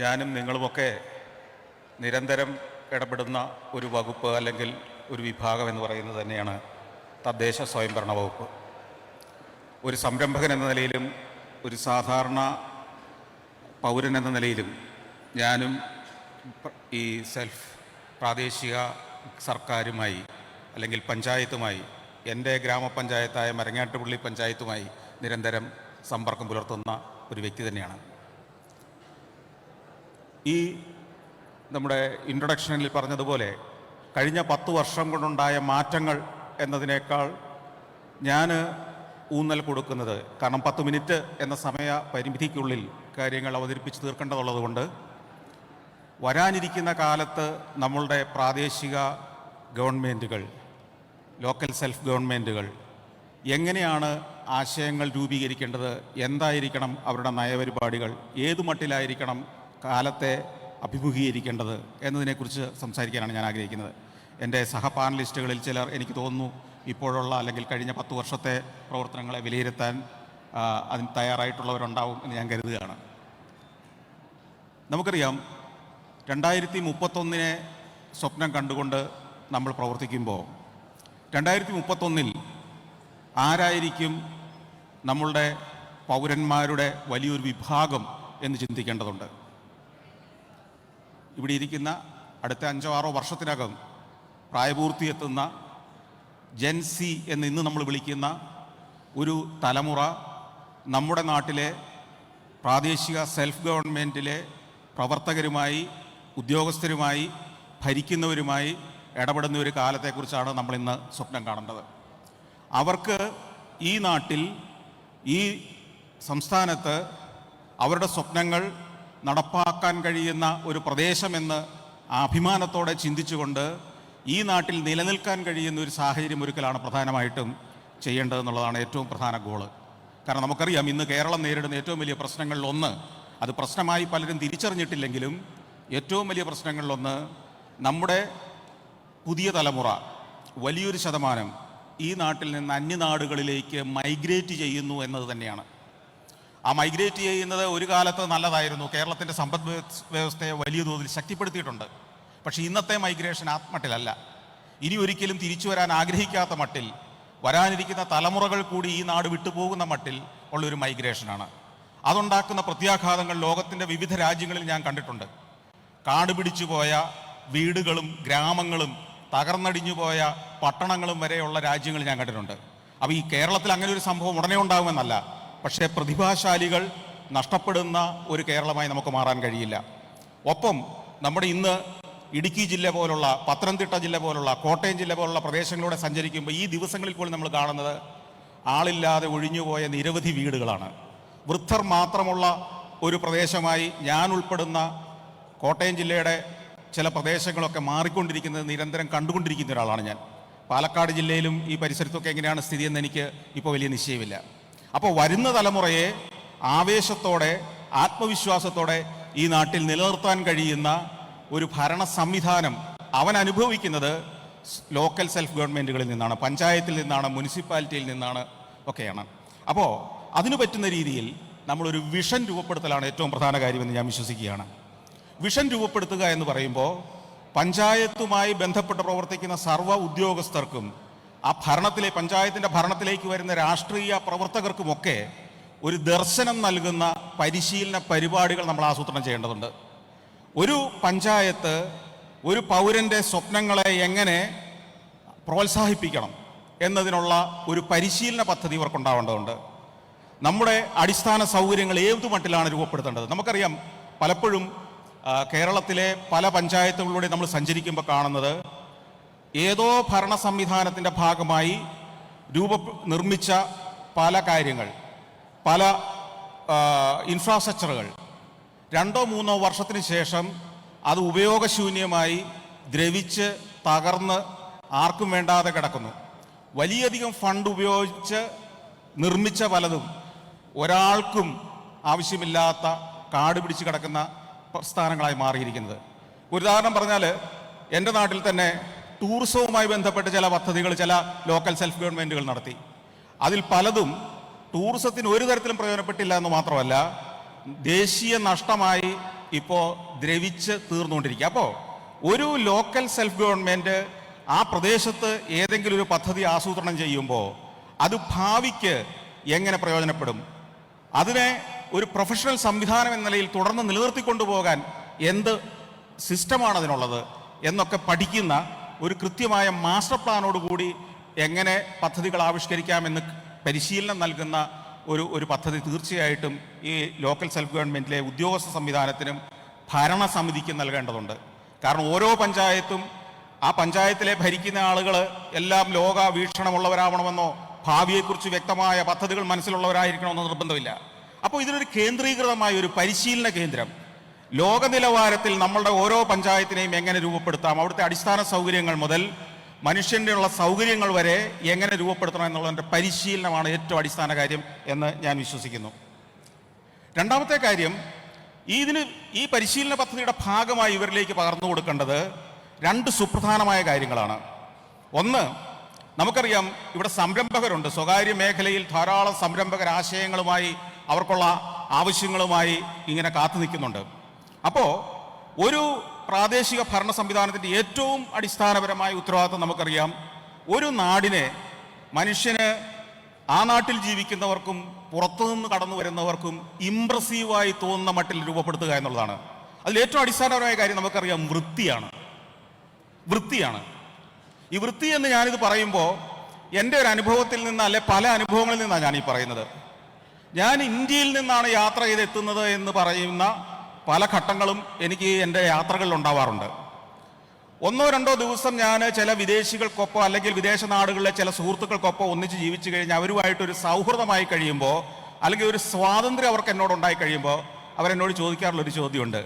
ഞാനും നിങ്ങളുമൊക്കെ നിരന്തരം ഇടപെടുന്ന ഒരു വകുപ്പ് അല്ലെങ്കിൽ ഒരു വിഭാഗം എന്ന് പറയുന്നത് തന്നെയാണ് തദ്ദേശ സ്വയംഭരണ വകുപ്പ്. ഒരു സംരംഭകൻ എന്ന നിലയിലും ഒരു സാധാരണ പൗരൻ എന്ന നിലയിലും ഞാനും ഈ സെൽഫ് പ്രാദേശിക സർക്കാരുമായി അല്ലെങ്കിൽ പഞ്ചായത്തുമായി എന്റെ ഗ്രാമപഞ്ചായത്തായ മരങ്ങാട്ടുപള്ളി പഞ്ചായത്തുമായി നിരന്തരം സമ്പർക്കം പുലർത്തുന്ന ഒരു വ്യക്തി തന്നെയാണ്. ഈ നമ്മുടെ ഇൻട്രൊഡക്ഷനിൽ പറഞ്ഞതുപോലെ കഴിഞ്ഞ പത്ത് വർഷം കൊണ്ടുണ്ടായ മാറ്റങ്ങൾ എന്നതിനേക്കാൾ ഞാൻ ഊന്നൽ കൊടുക്കുന്നത് കാരണം പത്ത് മിനിറ്റ് എന്ന സമയ പരിമിതിക്കുള്ളിൽ കാര്യങ്ങൾ അവതരിപ്പിച്ച് തീർക്കേണ്ടതുള്ളതുകൊണ്ട് വരാനിരിക്കുന്ന കാലത്ത് നമ്മളുടെ പ്രാദേശിക ഗവൺമെന്റുകൾ ലോക്കൽ സെൽഫ് ഗവൺമെന്റുകൾ എങ്ങനെയാണ് ആശയങ്ങൾ രൂപീകരിക്കേണ്ടത്? എന്തായിരിക്കണം അവരുടെ നയപരിപാടികൾ? ഏതു മട്ടിലായിരിക്കണം കാലത്തെ അഭിമുഖീകരിക്കേണ്ടത് എന്നതിനെക്കുറിച്ച് സംസാരിക്കാനാണ് ഞാൻ ആഗ്രഹിക്കുന്നത്. എന്റെ സഹപാനലിസ്റ്റുകളിൽ ചിലർ എനിക്ക് തോന്നുന്നു ഇപ്പോഴുള്ള അല്ലെങ്കിൽ കഴിഞ്ഞ പത്ത് വർഷത്തെ പ്രവർത്തനങ്ങളെ വിലയിരുത്താൻ അതിന് തയ്യാറായിട്ടുള്ളവരുണ്ടാവും എന്ന് ഞാൻ കരുതുകയാണ്. നമുക്കറിയാം രണ്ടായിരത്തി മുപ്പത്തൊന്നിനെ സ്വപ്നം കണ്ടുകൊണ്ട് നമ്മൾ പ്രവർത്തിക്കുമ്പോൾ രണ്ടായിരത്തി മുപ്പത്തൊന്നിൽ ആരായിരിക്കും നമ്മളുടെ പൗരന്മാരുടെ വലിയൊരു വിഭാഗം എന്ന് ചിന്തിക്കേണ്ടതുണ്ട്. ഇവിടെ ഇരിക്കുന്ന അടുത്ത അഞ്ചോ ആറോ വർഷത്തിനകം പ്രായപൂർത്തി എത്തുന്ന ജെൻസി എന്ന് ഇന്ന് നമ്മൾ വിളിക്കുന്ന ഒരു തലമുറ നമ്മുടെ നാട്ടിലെ പ്രാദേശിക സെൽഫ് ഗവൺമെന്റിലെ പ്രവർത്തകരുമായി ഉദ്യോഗസ്ഥരുമായി ഭരിക്കുന്നവരുമായി ഇടപെടുന്ന ഒരു കാലത്തെക്കുറിച്ചാണ് നമ്മളിന്ന് സ്വപ്നം കാണേണ്ടത് അവർക്ക് ഈ നാട്ടിൽ ഈ സംസ്ഥാനത്ത് അവരുടെ സ്വപ്നങ്ങൾ നടപ്പാക്കാൻ കഴിയുന്ന ഒരു പ്രദേശമെന്ന് അഭിമാനത്തോടെ ചിന്തിച്ചുകൊണ്ട് ഈ നാട്ടിൽ നിലനിൽക്കാൻ കഴിയുന്ന ഒരു സാഹചര്യം ഒരുക്കലാണ് പ്രധാനമായിട്ടും ചെയ്യേണ്ടതെന്നുള്ളതാണ് ഏറ്റവും പ്രധാന ഗോൾ. കാരണം നമുക്കറിയാം ഇന്ന് കേരളം നേരിടുന്ന ഏറ്റവും വലിയ പ്രശ്നങ്ങളിൽ ഒന്ന് അത് പ്രശ്നമായി പലരും തിരിച്ചറിഞ്ഞിട്ടില്ലെങ്കിലും ഏറ്റവും വലിയ പ്രശ്നങ്ങളിലൊന്ന് നമ്മുടെ പുതിയ തലമുറ വലിയൊരു ശതമാനം ഈ നാട്ടിൽ നിന്ന് അന്യനാടുകളിലേക്ക് മൈഗ്രേറ്റ് ചെയ്യുന്നു എന്നത് തന്നെയാണ്. ആ മൈഗ്രേറ്റ് ചെയ്യുന്നത് ഒരു കാലത്ത് നല്ലതായിരുന്നു. കേരളത്തിന്റെ സമ്പദ് വ്യവസ്ഥയെ വലിയ തോതിൽ ശക്തിപ്പെടുത്തിയിട്ടുണ്ട്. പക്ഷേ ഇന്നത്തെ മൈഗ്രേഷൻ ആത്മട്ടിലല്ല ഇനി ഒരിക്കലും തിരിച്ചു വരാൻ ആഗ്രഹിക്കാത്ത മട്ടിൽ വരാനിരിക്കുന്ന തലമുറകൾ കൂടി ഈ നാട് വിട്ടുപോകുന്ന മട്ടിൽ ഉള്ളൊരു മൈഗ്രേഷനാണ്. അതുണ്ടാക്കുന്ന പ്രത്യാഘാതങ്ങൾ ലോകത്തിന്റെ വിവിധ രാജ്യങ്ങളിൽ ഞാൻ കണ്ടിട്ടുണ്ട്. കാട് പിടിച്ചു പോയ വീടുകളും ഗ്രാമങ്ങളും തകർന്നടിഞ്ഞു പോയ പട്ടണങ്ങളും വരെയുള്ള രാജ്യങ്ങൾ ഞാൻ കണ്ടിട്ടുണ്ട്. അപ്പോൾ ഈ കേരളത്തിൽ അങ്ങനെ ഒരു സംഭവം ഉടനെ ഉണ്ടാകുമെന്നല്ല പക്ഷേ പ്രതിഭാശാലികൾ നഷ്ടപ്പെടുന്ന ഒരു കേരളമായി നമുക്ക് മാറാൻ കഴിയില്ല. ഒപ്പം നമ്മുടെ ഇന്ന് ഇടുക്കി ജില്ല പോലുള്ള പത്തനംതിട്ട ജില്ല പോലുള്ള കോട്ടയം ജില്ല പോലുള്ള പ്രദേശങ്ങളിലൂടെ സഞ്ചരിക്കുമ്പോൾ ഈ ദിവസങ്ങളിൽ പോലും നമ്മൾ കാണുന്നത് ആളില്ലാതെ ഒഴിഞ്ഞുപോയ നിരവധി വീടുകളാണ്. വൃദ്ധർ മാത്രമുള്ള ഒരു പ്രദേശമായി ഞാൻ ഉൾപ്പെടുന്ന കോട്ടയം ജില്ലയുടെ ചില പ്രദേശങ്ങളൊക്കെ മാറിക്കൊണ്ടിരിക്കുന്നത് നിരന്തരം കണ്ടുകൊണ്ടിരിക്കുന്ന ഒരാളാണ് ഞാൻ. പാലക്കാട് ജില്ലയിലും ഈ പരിസരത്തൊക്കെ എങ്ങനെയാണ് സ്ഥിതി എന്ന് എനിക്ക് ഇപ്പോൾ വലിയ നിശ്ചയമില്ല. അപ്പോൾ വരുന്ന തലമുറയെ ആവേശത്തോടെ ആത്മവിശ്വാസത്തോടെ ഈ നാട്ടിൽ നിലനിർത്താൻ കഴിയുന്ന ഒരു ഭരണ സംവിധാനം അവൻ അനുഭവിക്കുന്നത് ലോക്കൽ സെൽഫ് ഗവൺമെന്റുകളിൽ നിന്നാണ് പഞ്ചായത്തിൽ നിന്നാണ് മുനിസിപ്പാലിറ്റിയിൽ നിന്നാണ് ഒക്കെയാണ്. അപ്പോൾ അതിനു പറ്റുന്ന രീതിയിൽ നമ്മളൊരു വിഷൻ രൂപപ്പെടുത്തലാണ് ഏറ്റവും പ്രധാന കാര്യമെന്ന് ഞാൻ വിശ്വസിക്കുകയാണ്. വിഷൻ രൂപപ്പെടുത്തുക എന്ന് പറയുമ്പോൾ പഞ്ചായത്തുമായി ബന്ധപ്പെട്ട് പ്രവർത്തിക്കുന്ന സർവ ഉദ്യോഗസ്ഥർക്കും ആ ഭരണത്തിലെ പഞ്ചായത്തിന്റെ ഭരണത്തിലേക്ക് വരുന്ന രാഷ്ട്രീയ പ്രവർത്തകർക്കുമൊക്കെ ഒരു ദർശനം നൽകുന്ന പരിശീലന പരിപാടികൾ നമ്മൾ ആസൂത്രണം ചെയ്യേണ്ടതുണ്ട്. ഒരു പഞ്ചായത്ത് ഒരു പൗരന്റെ സ്വപ്നങ്ങളെ എങ്ങനെ പ്രോത്സാഹിപ്പിക്കണം എന്നതിനുള്ള ഒരു പരിശീലന പദ്ധതി ഇവർക്കുണ്ടാവേണ്ടതുണ്ട്. നമ്മുടെ അടിസ്ഥാന സൗകര്യങ്ങൾ ഏത് മട്ടിലാണ് രൂപപ്പെടുത്തേണ്ടത്? നമുക്കറിയാം പലപ്പോഴും കേരളത്തിലെ പല പഞ്ചായത്തുകളിലൂടെ നമ്മൾ സഞ്ചരിക്കുമ്പോൾ കാണുന്നത് ഏതോ ഭരണ സംവിധാനത്തിന്റെ ഭാഗമായി രൂപ നിർമ്മിച്ച പല കാര്യങ്ങൾ പല ഇൻഫ്രാസ്ട്രക്ചറുകൾ രണ്ടോ മൂന്നോ വർഷത്തിന് ശേഷം അത് ഉപയോഗശൂന്യമായി ദ്രവിച്ച് തകർന്ന് ആർക്കും വേണ്ടാതെ കിടക്കുന്നു. വലിയധികം ഫണ്ട് ഉപയോഗിച്ച് നിർമ്മിച്ച പലതും ഒരാൾക്കും ആവശ്യമില്ലാത്ത കാട് പിടിച്ച് കിടക്കുന്ന പ്രസ്ഥാനങ്ങളായി മാറിയിരിക്കുന്നത്. ഉദാഹരണം പറഞ്ഞാൽ എന്റെ നാട്ടിൽ തന്നെ ടൂറിസവുമായി ബന്ധപ്പെട്ട് ചില പദ്ധതികൾ ചില ലോക്കൽ സെൽഫ് ഗവൺമെന്റുകൾ നടത്തി. അതിൽ പലതും ടൂറിസത്തിന് ഒരു തരത്തിലും പ്രയോജനപ്പെട്ടില്ല എന്ന് മാത്രമല്ല ദേശീയ നഷ്ടമായി ഇപ്പോൾ ദ്രവിച്ച് തീർന്നുകൊണ്ടിരിക്കുക. അപ്പോൾ ഒരു ലോക്കൽ സെൽഫ് ഗവൺമെന്റ് ആ പ്രദേശത്ത് ഏതെങ്കിലും ഒരു പദ്ധതി ആസൂത്രണം ചെയ്യുമ്പോൾ അത് ഭാവിക്ക് എങ്ങനെ പ്രയോജനപ്പെടും? അതിനെ ഒരു പ്രൊഫഷണൽ സംവിധാനം എന്ന നിലയിൽ തുടർന്ന് നിലനിർത്തിക്കൊണ്ടുപോകാൻ എന്ത് സിസ്റ്റമാണ് അതിനുള്ളത് എന്നൊക്കെ പഠിക്കുന്ന ഒരു കൃത്യമായ മാസ്റ്റർ പ്ലാനോടുകൂടി എങ്ങനെ പദ്ധതികൾ ആവിഷ്കരിക്കാമെന്ന് പരിശീലനം നൽകുന്ന ഒരു ഒരു പദ്ധതി തീർച്ചയായിട്ടും ഈ ലോക്കൽ സെൽഫ് ഗവൺമെന്റിലെ ഉദ്യോഗസ്ഥ സംവിധാനത്തിനും ഭരണസമിതിക്കും നൽകേണ്ടതുണ്ട്. കാരണം ഓരോ പഞ്ചായത്തും ആ പഞ്ചായത്തിലെ ഭരിക്കുന്ന ആളുകൾ എല്ലാം ലോക വീക്ഷണമുള്ളവരാവണമെന്നോ ഭാവിയെക്കുറിച്ച് വ്യക്തമായ പദ്ധതികൾ മനസ്സിലുള്ളവരായിരിക്കണമെന്നോ നിർബന്ധമില്ല. അപ്പോൾ ഇതിനൊരു കേന്ദ്രീകൃതമായ ഒരു പരിശീലന കേന്ദ്രം ലോക നിലവാരത്തിൽ നമ്മളുടെ ഓരോ പഞ്ചായത്തിനെയും എങ്ങനെ രൂപപ്പെടുത്താം? അവിടുത്തെ അടിസ്ഥാന സൗകര്യങ്ങൾ മുതൽ മനുഷ്യന്റെയുള്ള സൗകര്യങ്ങൾ വരെ എങ്ങനെ രൂപപ്പെടുത്തണം എന്നുള്ളതിന്റെ പരിശീലനമാണ് ഏറ്റവും അടിസ്ഥാന കാര്യം എന്ന് ഞാൻ വിശ്വസിക്കുന്നു. രണ്ടാമത്തെ കാര്യം ഇതിന് ഈ പരിശീലന പദ്ധതിയുടെ ഭാഗമായി ഇവരിലേക്ക് പകർന്നു കൊടുക്കേണ്ടത് രണ്ട് സുപ്രധാനമായ കാര്യങ്ങളാണ്. ഒന്ന് നമുക്കറിയാം ഇവിടെ സംരംഭകരുണ്ട്. സ്വകാര്യ മേഖലയിൽ ധാരാളം സംരംഭകർ ആശയങ്ങളുമായി അവർക്കുള്ള ആവശ്യങ്ങളുമായി ഇങ്ങനെ കാത്തു നിൽക്കുന്നുണ്ട്. അപ്പോൾ ഒരു പ്രാദേശിക ഭരണ സംവിധാനത്തിന്റെ ഏറ്റവും അടിസ്ഥാനപരമായ ഉത്തരവാദിത്വം നമുക്കറിയാം. ഒരു നാടിനെ മനുഷ്യന് ആ നാട്ടിൽ ജീവിക്കുന്നവർക്കും പുറത്തുനിന്ന് കടന്നു വരുന്നവർക്കും ഇംപ്രസീവായി തോന്നുന്ന മട്ടിൽ രൂപപ്പെടുത്തുക എന്നുള്ളതാണ്. അതിൽ ഏറ്റവും അടിസ്ഥാനപരമായ കാര്യം നമുക്കറിയാം വൃത്തിയാണ്. വൃത്തിയാണ്. ഈ വൃത്തി എന്ന് ഞാനിത് പറയുമ്പോൾ എന്റെ ഒരു അനുഭവത്തിൽ നിന്ന് അല്ലെ പല അനുഭവങ്ങളിൽ നിന്നാണ് ഞാൻ ഈ പറയുന്നത്. ഞാൻ ഇന്ത്യയിൽ നിന്നാണ് യാത്ര ചെയ്ത് എത്തുന്നത് എന്ന് പറയുന്ന പല ഘട്ടങ്ങളും എനിക്ക് എന്റെ യാത്രകളിൽ ഉണ്ടാവാറുണ്ട്. ഒന്നോ രണ്ടോ ദിവസം ഞാൻ ചില വിദേശികൾക്കൊപ്പം അല്ലെങ്കിൽ വിദേശ നാടുകളിലെ ചില സുഹൃത്തുക്കൾക്കൊപ്പം ഒന്നിച്ച് ജീവിച്ചു കഴിഞ്ഞാൽ അവരുമായിട്ടൊരു സൗഹൃദമായി കഴിയുമ്പോൾ അല്ലെങ്കിൽ ഒരു സ്വാതന്ത്ര്യം അവർക്ക് എന്നോട് ഉണ്ടായി കഴിയുമ്പോൾ അവരെന്നോട് ചോദിക്കാറുള്ള ഒരു ചോദ്യമുണ്ട്.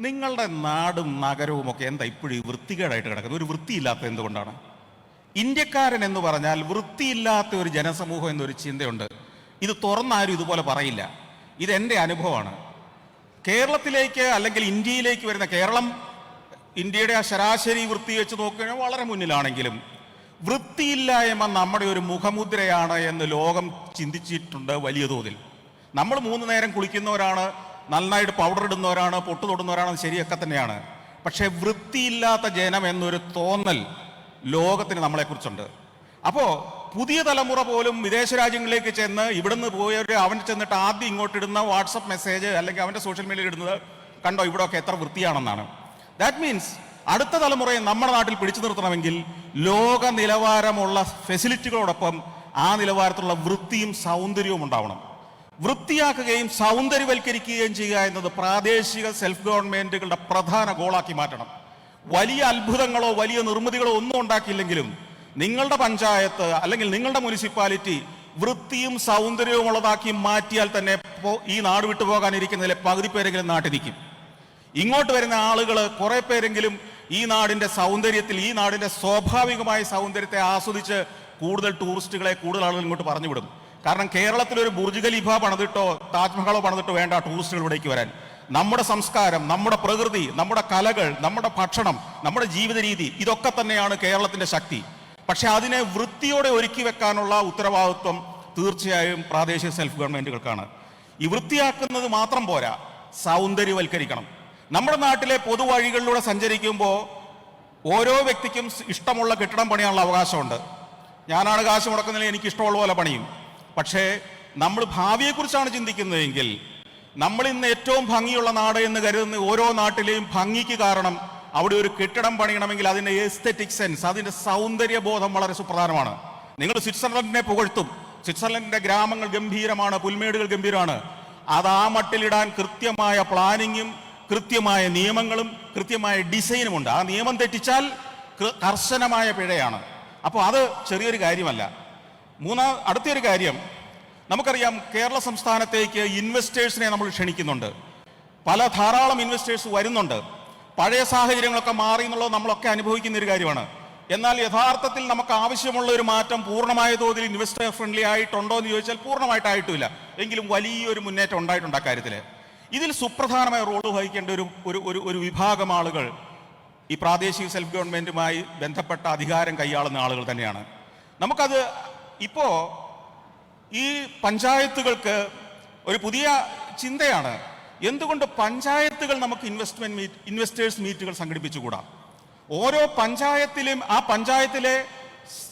നിങ്ങളുടെ നാടും നഗരവും ഒക്കെ എന്താ ഇപ്പോഴും വൃത്തികേടായിട്ട് കിടക്കുന്നത്? ഒരു വൃത്തിയില്ലാത്ത എന്തുകൊണ്ടാണ്? ഇന്ത്യക്കാരൻ എന്ന് പറഞ്ഞാൽ വൃത്തിയില്ലാത്ത ഒരു ജനസമൂഹം എന്നൊരു ചിന്തയുണ്ട്. ഇത് തുറന്നാരും ഇതുപോലെ പറയില്ല. ഇതെന്റെ അനുഭവമാണ്. കേരളത്തിലേക്ക് അല്ലെങ്കിൽ ഇന്ത്യയിലേക്ക് വരുന്ന കേരളം ഇന്ത്യയുടെ ആ ശരാശരി വൃത്തി വെച്ച് നോക്കുകയാണെങ്കിൽ വളരെ മുന്നിലാണെങ്കിലും വൃത്തിയില്ലായ്മ നമ്മുടെ ഒരു മുഖമുദ്രയാണ് എന്ന് ലോകം ചിന്തിച്ചിട്ടുണ്ട് വലിയ തോതിൽ. നമ്മൾ മൂന്ന് നേരം കുളിക്കുന്നവരാണ് നന്നായിട്ട് പൗഡർ ഇടുന്നവരാണ് പൊട്ട് തൊടുന്നവരാണ് ശരിയൊക്കെ തന്നെയാണ്. പക്ഷേ വൃത്തിയില്ലാത്ത ജനം എന്നൊരു തോന്നൽ ലോകത്തിന് നമ്മളെക്കുറിച്ചുണ്ട്. അപ്പോൾ പുതിയ തലമുറ പോലും വിദേശ രാജ്യങ്ങളിലേക്ക് ചെന്ന് ഇവിടുന്ന് പോയവർ അവൻ ചെന്നിട്ട് ആദ്യം ഇങ്ങോട്ട് ഇടുന്ന വാട്സപ്പ് മെസ്സേജ് അല്ലെങ്കിൽ അവന്റെ സോഷ്യൽ മീഡിയയിൽ ഇടുന്നത് കണ്ടോ ഇവിടെയൊക്കെ എത്ര വൃത്തിയാണെന്നാണ്. ദാറ്റ് മീൻസ് അടുത്ത തലമുറയെ നമ്മുടെ നാട്ടിൽ പിടിച്ചു നിർത്തണമെങ്കിൽ ലോക നിലവാരമുള്ള ഫെസിലിറ്റികളോടൊപ്പം ആ നിലവാരത്തിലുള്ള വൃത്തിയും സൗന്ദര്യവും ഉണ്ടാവണം. വൃത്തിയാക്കുകയും സൗന്ദര്യവൽക്കരിക്കുകയും ചെയ്യുക എന്നത് പ്രാദേശിക സെൽഫ് ഗവൺമെന്റുകളുടെ പ്രധാന ഗോളാക്കി മാറ്റണം. വലിയ അത്ഭുതങ്ങളോ വലിയ നിർമ്മിതികളോ ഒന്നും ഉണ്ടാക്കിയില്ലെങ്കിലും നിങ്ങളുടെ പഞ്ചായത്ത് അല്ലെങ്കിൽ നിങ്ങളുടെ മുനിസിപ്പാലിറ്റി വൃത്തിയും സൗന്ദര്യവും ഉള്ളതാക്കി മാറ്റിയാൽ തന്നെ ഈ നാട് വിട്ടു പോകാനിരിക്കുന്നതിലെ പകുതി പേരെങ്കിലും നാട്ടിരിക്കും ഇങ്ങോട്ട് വരുന്ന ആളുകൾ കുറെ പേരെങ്കിലും ഈ നാടിന്റെ സൗന്ദര്യത്തിൽ ഈ നാടിന്റെ സ്വാഭാവികമായ സൗന്ദര്യത്തെ ആസ്വദിച്ച് കൂടുതൽ ടൂറിസ്റ്റുകളെ കൂടുതൽ ആളുകൾ ഇങ്ങോട്ട് പറഞ്ഞു വിടും. കാരണം കേരളത്തിൽ ഒരു ബുർജ് ഖലീഫ പണിതിട്ടോ താജ്മഹലോ പണിതിട്ടോ വേണ്ട ടൂറിസ്റ്റുകൾ ഇവിടേക്ക് വരാൻ. നമ്മുടെ സംസ്കാരം നമ്മുടെ പ്രകൃതി നമ്മുടെ കലകൾ നമ്മുടെ ഭക്ഷണം നമ്മുടെ ജീവിത രീതി ഇതൊക്കെ തന്നെയാണ് കേരളത്തിന്റെ ശക്തി. പക്ഷെ അതിനെ വൃത്തിയോടെ ഒരുക്കി വെക്കാനുള്ള ഉത്തരവാദിത്വം തീർച്ചയായും പ്രാദേശിക സെൽഫ് ഗവൺമെന്റുകൾക്കാണ്. ഈ വൃത്തിയാക്കുന്നത് മാത്രം പോരാ സൗന്ദര്യവൽക്കരിക്കണം. നമ്മുടെ നാട്ടിലെ പൊതുവഴികളിലൂടെ സഞ്ചരിക്കുമ്പോൾ ഓരോ വ്യക്തിക്കും ഇഷ്ടമുള്ള കെട്ടിടം പണിയാനുള്ള അവകാശമുണ്ട്. ഞാനാണ് കാശ് മുടക്കുന്നില്ല എനിക്ക് ഇഷ്ടമുള്ള പോലെ പണിയും. പക്ഷേ നമ്മൾ ഭാവിയെക്കുറിച്ചാണ് ചിന്തിക്കുന്നതെങ്കിൽ നമ്മൾ ഇന്ന് ഏറ്റവും ഭംഗിയുള്ള നാട് എന്ന് കരുതുന്ന ഓരോ നാട്ടിലെയും ഭംഗിക്ക് കാരണം അവിടെ ഒരു കെട്ടിടം പണിയണമെങ്കിൽ അതിന്റെ എസ്തെറ്റിക് സെൻസ് അതിന്റെ സൗന്ദര്യബോധം വളരെ സുപ്രധാനമാണ്. നിങ്ങൾ സ്വിറ്റ്സർലൻഡിനെ പുകഴ്ത്തും. സ്വിറ്റ്സർലൻഡിന്റെ ഗ്രാമങ്ങൾ ഗംഭീരമാണ് പുൽമേടുകൾ ഗംഭീരമാണ്. അത് ആ മട്ടിലിടാൻ കൃത്യമായ പ്ലാനിങ്ങും കൃത്യമായ നിയമങ്ങളും കൃത്യമായ ഡിസൈനും ഉണ്ട്. ആ നിയമം തെറ്റിച്ചാൽ കർശനമായ പിഴയാണ്. അപ്പോൾ അത് ചെറിയൊരു കാര്യമല്ല. മൂന്നാ അടുത്തൊരു കാര്യം. നമുക്കറിയാം കേരള സംസ്ഥാനത്തേക്ക് ഇൻവെസ്റ്റേഴ്സിനെ നമ്മൾ ക്ഷണിക്കുന്നുണ്ട്. പല ധാരാളം ഇൻവെസ്റ്റേഴ്സ് വരുന്നുണ്ട്. പഴയ സാഹചര്യങ്ങളൊക്കെ മാറി എന്നുള്ളത് നമ്മളൊക്കെ അനുഭവിക്കുന്ന ഒരു കാര്യമാണ്. എന്നാൽ യഥാർത്ഥത്തിൽ നമുക്ക് ആവശ്യമുള്ള ഒരു മാറ്റം പൂർണമായ തോതിൽ ഇൻവെസ്റ്റർ ഫ്രണ്ട്ലി ആയിട്ടുണ്ടോ എന്ന് ചോദിച്ചാൽ പൂർണമായിട്ടായിട്ടില്ല എങ്കിലും വലിയൊരു മുന്നേറ്റം ഉണ്ടായിട്ടുണ്ട് കാര്യത്തിൽ. ഇതിൽ സുപ്രധാനമായ റോൾ വഹിക്കേണ്ട ഒരു ഒരു ഒരു ഒരു വിഭാഗം ആളുകൾ ഈ പ്രാദേശിക സെൽഫ് ഗവൺമെന്റുമായി ബന്ധപ്പെട്ട അധികാരം കൈയാളുന്ന ആളുകൾ തന്നെയാണ്. നമുക്കത് ഇപ്പോൾ ഈ പഞ്ചായത്തുകൾക്ക് ഒരു പുതിയ ചിന്തയാണ്. എന്തുകൊണ്ട് പഞ്ചായത്തുകൾ നമുക്ക് ഇൻവെസ്റ്റ്മെന്റ് മീറ്റ് ഇൻവെസ്റ്റേഴ്സ് മീറ്റുകൾ സംഘടിപ്പിച്ചുകൂടാ? ഓരോ പഞ്ചായത്തിലും ആ പഞ്ചായത്തിലെ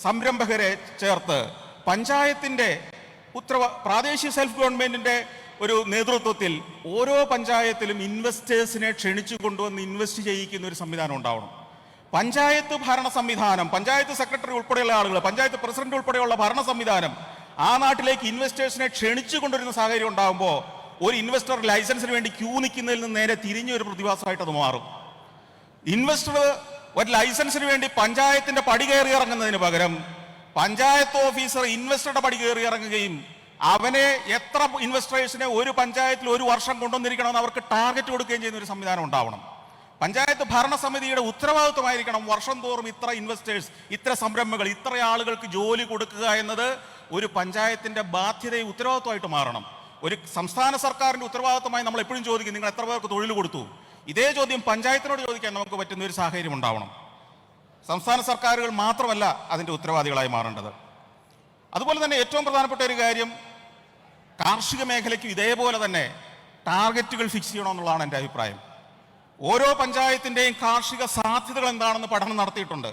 സംരംഭകരെ ചേർത്ത് പഞ്ചായത്തിന്റെ ഉത്തരവ പ്രാദേശിക സെൽഫ് ഗവൺമെന്റിന്റെ ഒരു നേതൃത്വത്തിൽ ഓരോ പഞ്ചായത്തിലും ഇൻവെസ്റ്റേഴ്സിനെ ക്ഷണിച്ചു കൊണ്ടുവന്ന് ഇൻവെസ്റ്റ് ചെയ്യിക്കുന്ന ഒരു സംവിധാനം ഉണ്ടാവണം. പഞ്ചായത്ത് ഭരണ സംവിധാനം പഞ്ചായത്ത് സെക്രട്ടറി ഉൾപ്പെടെയുള്ള ആളുകൾ പഞ്ചായത്ത് പ്രസിഡന്റ് ഉൾപ്പെടെയുള്ള ഭരണ സംവിധാനം ആ നാട്ടിലേക്ക് ഇൻവെസ്റ്റേഴ്സിനെ ക്ഷണിച്ചു കൊണ്ടുവരുന്ന സാഹചര്യം ഉണ്ടാകുമ്പോൾ ഒരു ഇൻവെസ്റ്റർ ലൈസൻസിന് വേണ്ടി ക്യൂ നിൽക്കുന്നതിൽ നിന്ന് നേരെ തിരിഞ്ഞ ഒരു പ്രതിഭാസമായിട്ട് അത് മാറും. ഇൻവെസ്റ്റർ ഒരു ലൈസൻസിന് വേണ്ടി പഞ്ചായത്തിന്റെ പടി കയറി ഇറങ്ങുന്നതിന് പകരം പഞ്ചായത്ത് ഓഫീസർ ഇൻവെസ്റ്ററുടെ പടി കയറി ഇറങ്ങുകയും അവനെ എത്ര ഇൻവെസ്റ്റേഴ്സിനെ ഒരു പഞ്ചായത്തിൽ ഒരു വർഷം കൊണ്ടുവന്നിരിക്കണമെന്ന് അവർക്ക് ടാർഗറ്റ് കൊടുക്കുകയും ചെയ്യുന്ന ഒരു സംവിധാനം ഉണ്ടാവണം. പഞ്ചായത്ത് ഭരണസമിതിയുടെ ഉത്തരവാദിത്വമായിരിക്കണം വർഷം തോറും ഇത്ര ഇൻവെസ്റ്റേഴ്സ് ഇത്ര സംരംഭങ്ങൾ ഇത്ര ആളുകൾക്ക് ജോലി കൊടുക്കുക എന്നത് ഒരു പഞ്ചായത്തിന്റെ ബാധ്യതയും ഉത്തരവാദിത്വമായിട്ട് മാറണം. ഒരു സംസ്ഥാന സർക്കാരിന്റെ ഉത്തരവാദിത്വമായി നമ്മൾ എപ്പോഴും ചോദിക്കും നിങ്ങൾ എത്ര പേർക്ക് തൊഴിൽ കൊടുത്തു? ഇതേ ചോദ്യം പഞ്ചായത്തിനോട് ചോദിക്കാൻ നമുക്ക് പറ്റുന്ന ഒരു സാഹചര്യം ഉണ്ടാവണം. സംസ്ഥാന സർക്കാരുകൾ മാത്രമല്ല അതിന്റെ ഉത്തരവാദികളായി മാറേണ്ടത്. അതുപോലെ തന്നെ ഏറ്റവും പ്രധാനപ്പെട്ട ഒരു കാര്യം കാർഷിക മേഖലയ്ക്ക് ഇതേപോലെ തന്നെ ടാർഗറ്റുകൾ ഫിക്സ് ചെയ്യണമെന്നുള്ളതാണ് എന്റെ അഭിപ്രായം. ഓരോ പഞ്ചായത്തിന്റെയും കാർഷിക സാധ്യതകൾ എന്താണെന്ന് പഠനം നടത്തിയിട്ടുണ്ട്.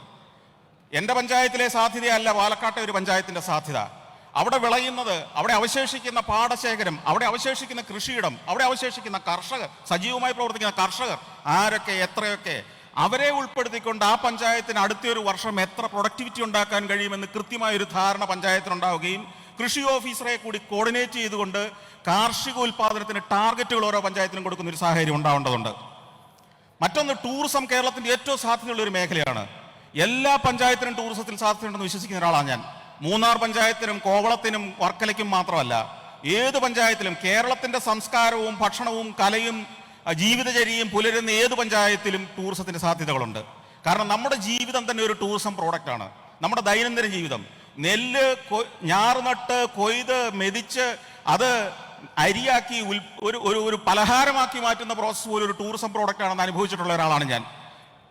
എന്റെ പഞ്ചായത്തിലെ സാധ്യതയല്ല പാലക്കാട്ടെ ഒരു പഞ്ചായത്തിന്റെ സാധ്യത. അവിടെ വിളയുന്നത് അവിടെ അവശേഷിക്കുന്ന പാടശേഖരം അവിടെ അവശേഷിക്കുന്ന കൃഷിയിടം അവിടെ അവശേഷിക്കുന്ന കർഷകർ സജീവമായി പ്രവർത്തിക്കുന്ന കർഷകർ ആരൊക്കെ എത്രയൊക്കെ അവരെ ഉൾപ്പെടുത്തിക്കൊണ്ട് ആ പഞ്ചായത്തിന് അടുത്തൊരു വർഷം എത്ര പ്രൊഡക്ടിവിറ്റി ഉണ്ടാക്കാൻ കഴിയുമെന്ന് കൃത്യമായ ഒരു ധാരണ പഞ്ചായത്തിനുണ്ടാവുകയും കൃഷി ഓഫീസറെ കൂടി കോർഡിനേറ്റ് ചെയ്തുകൊണ്ട് കാർഷിക ഉൽപാദനത്തിന് ടാർഗറ്റുകൾ ഓരോ പഞ്ചായത്തിനും കൊടുക്കുന്ന ഒരു സാഹചര്യം ഉണ്ടാവേണ്ടതുണ്ട്. മറ്റൊന്ന് ടൂറിസം കേരളത്തിന്റെ ഏറ്റവും സാധ്യതയുള്ള ഒരു മേഖലയാണ്. എല്ലാ പഞ്ചായത്തിനും ടൂറിസത്തിൽ സാധ്യതയുണ്ടെന്ന് വിശ്വസിക്കുന്ന ഒരാളാണ് ഞാൻ. മൂന്നാർ പഞ്ചായത്തിനും കോവളത്തിനും വർക്കലയ്ക്കും മാത്രമല്ല ഏത് പഞ്ചായത്തിലും കേരളത്തിന്റെ സംസ്കാരവും ഭക്ഷണവും കലയും ജീവിതചര്യയും പുലരുന്ന ഏത് പഞ്ചായത്തിലും ടൂറിസത്തിന്റെ സാധ്യതകളുണ്ട്. കാരണം നമ്മുടെ ജീവിതം തന്നെ ഒരു ടൂറിസം പ്രോഡക്റ്റാണ് നമ്മുടെ ദൈനംദിന ജീവിതം. നെല്ല് ഞാറ് നട്ട് കൊയ്ത് മെതിച്ച് അത് അരിയാക്കി ഒരു ഒരു പലഹാരമാക്കി മാറ്റുന്ന പ്രോസസ്സ് പോലും ഒരു ടൂറിസം പ്രോഡക്റ്റ് ആണെന്ന് അനുഭവിച്ചിട്ടുള്ള ഒരാളാണ് ഞാൻ.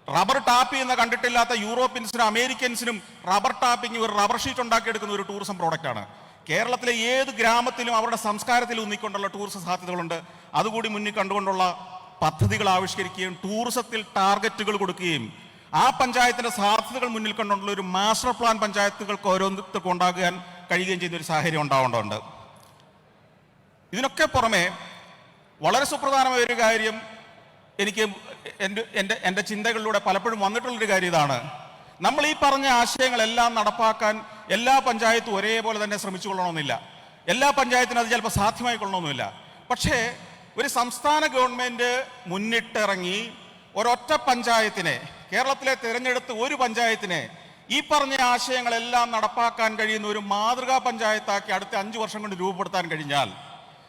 റബ്ബർ ടാപ്പ് ചെയ്യുന്ന കണ്ടിട്ടില്ലാത്ത യൂറോപ്യൻസിനും അമേരിക്കൻസിനും റബ്ബർ ടാപ്പിംഗ് ഒരു റബ്ബർ ഷീറ്റ് ഉണ്ടാക്കിയെടുക്കുന്ന ഒരു ടൂറിസം പ്രോഡക്റ്റ് ആണ് കേരളത്തിലെ ഏത് ഗ്രാമത്തിലും അവരുടെ സംസ്കാരത്തിൽ ഊന്നിക്കൊണ്ടുള്ള ടൂറിസം സാധ്യതകളുണ്ട്. അതുകൂടി മുന്നിൽ കണ്ടുകൊണ്ടുള്ള പദ്ധതികൾ ആവിഷ്കരിക്കുകയും ടൂറിസത്തിൽ ടാർഗറ്റുകൾ കൊടുക്കുകയും ആ പഞ്ചായത്തിന്റെ സാധ്യതകൾ മുന്നിൽ കണ്ടുകൊണ്ടുള്ള ഒരു മാസ്റ്റർ പ്ലാൻ പഞ്ചായത്തുകൾക്ക് ഓരോരുത്തർക്കും ഉണ്ടാകാൻ കഴിയുകയും ചെയ്യുന്ന ഒരു സാഹചര്യം ഉണ്ടാവേണ്ടതുണ്ട് ഇതിനൊക്കെ പുറമെ വളരെ സുപ്രധാനമായ ഒരു കാര്യം എനിക്ക് എന്റെ എന്റെ എന്റെ ചിന്തകളിലൂടെ പലപ്പോഴും വന്നിട്ടുള്ളൊരു കാര്യം ഇതാണ്. നമ്മൾ ഈ പറഞ്ഞ ആശയങ്ങളെല്ലാം നടപ്പാക്കാൻ എല്ലാ പഞ്ചായത്തും ഒരേപോലെ തന്നെ ശ്രമിച്ചു കൊള്ളണമെന്നില്ല എല്ലാ പഞ്ചായത്തിനും അത് ചിലപ്പോൾ സാധ്യമായി കൊള്ളണമെന്നില്ല. പക്ഷേ ഒരു സംസ്ഥാന ഗവൺമെന്റ് മുന്നിട്ടിറങ്ങി ഒരൊറ്റ പഞ്ചായത്തിനെ കേരളത്തിലെ തിരഞ്ഞെടുത്ത് ഒരു പഞ്ചായത്തിനെ ഈ പറഞ്ഞ ആശയങ്ങളെല്ലാം നടപ്പാക്കാൻ കഴിയുന്ന ഒരു മാതൃകാ പഞ്ചായത്താക്കി അടുത്ത അഞ്ച് വർഷം കൊണ്ട് രൂപപ്പെടുത്താൻ കഴിഞ്ഞാൽ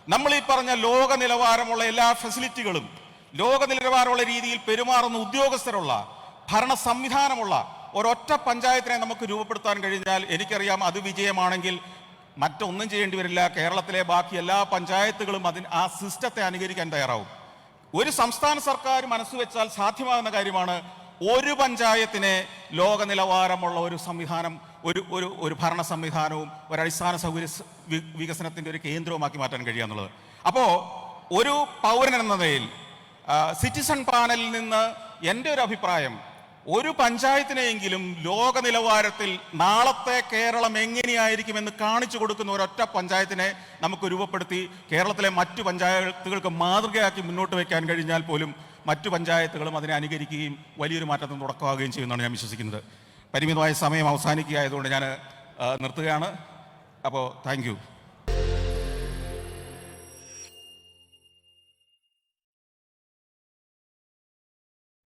നമ്മൾ ഈ പറഞ്ഞ ലോക നിലവാരമുള്ള എല്ലാ ഫെസിലിറ്റികളും ലോക നിലവാരമുള്ള രീതിയിൽ പെരുമാറുന്ന ഉദ്യോഗസ്ഥരുള്ള ഭരണ സംവിധാനമുള്ള ഒരൊറ്റ പഞ്ചായത്തിനെ നമുക്ക് രൂപപ്പെടുത്താൻ കഴിഞ്ഞാൽ എനിക്കറിയാം അത് വിജയമാണെങ്കിൽ മറ്റൊന്നും ചെയ്യേണ്ടി വരില്ല. കേരളത്തിലെ ബാക്കി എല്ലാ പഞ്ചായത്തുകളും അതിന് ആ സിസ്റ്റത്തെ അനുകരിക്കാൻ തയ്യാറാവും. ഒരു സംസ്ഥാന സർക്കാർ മനസ്സുവെച്ചാൽ സാധ്യമാകുന്ന കാര്യമാണ് ഒരു പഞ്ചായത്തിനെ ലോക നിലവാരമുള്ള ഒരു സംവിധാനം ഒരു ഒരു ഒരു ഭരണ സംവിധാനവും ഒരു അടിസ്ഥാന സൗകര്യ വികസനത്തിന്റെ ഒരു കേന്ദ്രവുമാക്കി മാറ്റാൻ കഴിയുക എന്നുള്ളത്. അപ്പോൾ ഒരു പൗരൻ എന്ന നിലയിൽ സിറ്റിസൺ പാനലിൽ നിന്ന് എന്റെ ഒരു അഭിപ്രായം ഒരു പഞ്ചായത്തിനെയെങ്കിലും ലോക നിലവാരത്തിൽ നാളത്തെ കേരളം എങ്ങനെയായിരിക്കുമെന്ന് കാണിച്ചു കൊടുക്കുന്ന ഒരൊറ്റ പഞ്ചായത്തിനെ നമുക്ക് രൂപപ്പെടുത്തി കേരളത്തിലെ മറ്റു പഞ്ചായത്തുകൾക്ക് മാതൃകയാക്കി മുന്നോട്ട് വയ്ക്കാൻ കഴിഞ്ഞാൽ പോലും മറ്റു പഞ്ചായത്തുകളും അതിനെ അനുകരിക്കുകയും വലിയൊരു മാറ്റത്തിന് തുടക്കമാകുകയും ചെയ്യുമെന്നാണ് ഞാൻ വിശ്വസിക്കുന്നത്. പരിമിതമായ സമയം അവസാനിക്കുക ആയതുകൊണ്ട് ഞാൻ നിർത്തുകയാണ്. അപ്പോൾ താങ്ക്